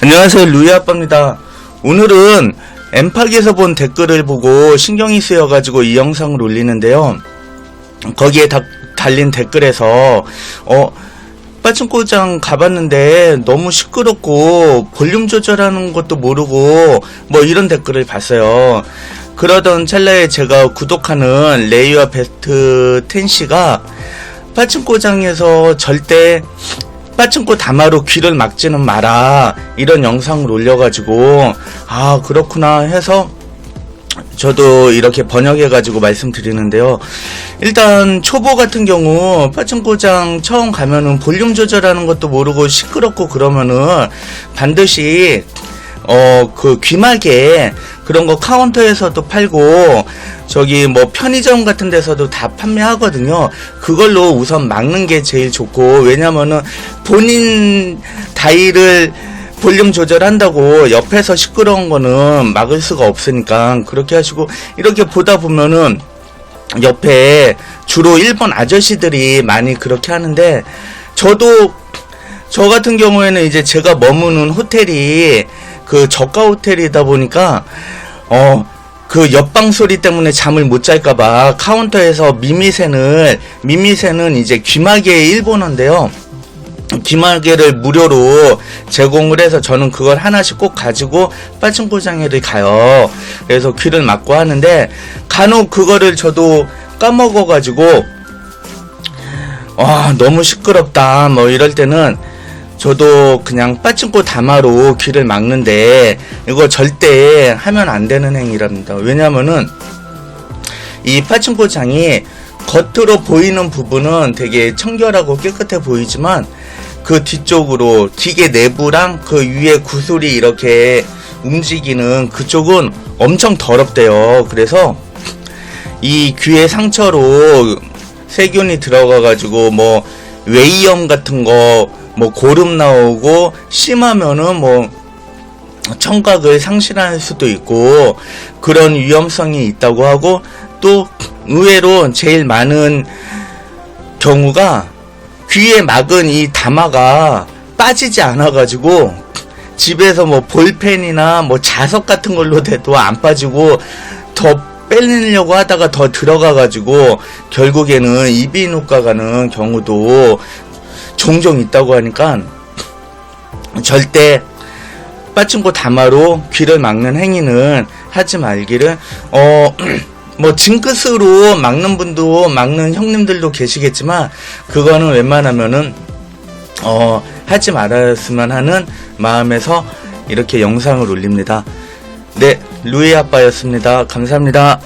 안녕하세요 루이 아빠입니다. 오늘은 엠팍에서 본 댓글을 보고 신경이 쓰여가지고 이 영상을 올리는데요. 거기에 다- 달린 댓글에서 어 빠친코장 가봤는데 너무 시끄럽고 볼륨 조절하는 것도 모르고 뭐 이런 댓글을 봤어요. 그러던 찰나에 제가 구독하는 레이와 베스트 텐씨가 빠친코장에서 절대 빠친코 다마로 귀를 막지는 마라 이런 영상을 올려가지고 아 그렇구나 해서 저도 이렇게 번역해가지고 말씀드리는데요. 일단 초보 같은 경우 빠친코장 처음 가면은 볼륨 조절하는 것도 모르고 시끄럽고 그러면은 반드시 어 그 귀마개 그런 거 카운터에서도 팔고 저기 뭐 편의점 같은 데서도 다 판매하거든요. 그걸로 우선 막는 게 제일 좋고 왜냐면은 본인 다이를 볼륨 조절한다고 옆에서 시끄러운 거는 막을 수가 없으니까 그렇게 하시고 이렇게 보다 보면은 옆에 주로 일본 아저씨들이 많이 그렇게 하는데 저도 저 같은 경우에는 이제 제가 머무는 호텔이 그 저가 호텔이다 보니까 어 그 옆방 소리 때문에 잠을 못 잘까봐 카운터에서 미미새는 미미새는 이제 귀마개의 일본어인데요. 귀마개를 무료로 제공을 해서 저는 그걸 하나씩 꼭 가지고 빠친코장에를 가요. 그래서 귀를 막고 하는데 간혹 그거를 저도 까먹어가지고 와 너무 시끄럽다 뭐 이럴 때는 저도 그냥 빠친코 다마로 귀를 막는데 이거 절대 하면 안 되는 행위랍니다. 왜냐면은 이 파친코 장이 겉으로 보이는 부분은 되게 청결하고 깨끗해 보이지만 그 뒤쪽으로 기계 내부랑 그 위에 구슬이 이렇게 움직이는 그쪽은 엄청 더럽대요. 그래서 이 귀에 상처로 세균이 들어가가지고 뭐 웨이염 같은 거 뭐 고름 나오고 심하면은 뭐 청각을 상실할 수도 있고 그런 위험성이 있다고 하고 또 의외로 제일 많은 경우가 귀에 막은 이 다마가 빠지지 않아 가지고 집에서 뭐 볼펜이나 뭐 자석 같은 걸로 돼도 안 빠지고 더 빼내려고 하다가 더 들어가 가지고 결국에는 이비인후과 가는 경우도 종종 있다고 하니까 절대 빠친코 다마로 귀를 막는 행위는 하지 말기를 어. 뭐 징크스로 막는 분도 막는 형님들도 계시겠지만 그거는 웬만하면은 어 하지 말았으면 하는 마음에서 이렇게 영상을 올립니다. 네, 루이 아빠였습니다. 감사합니다.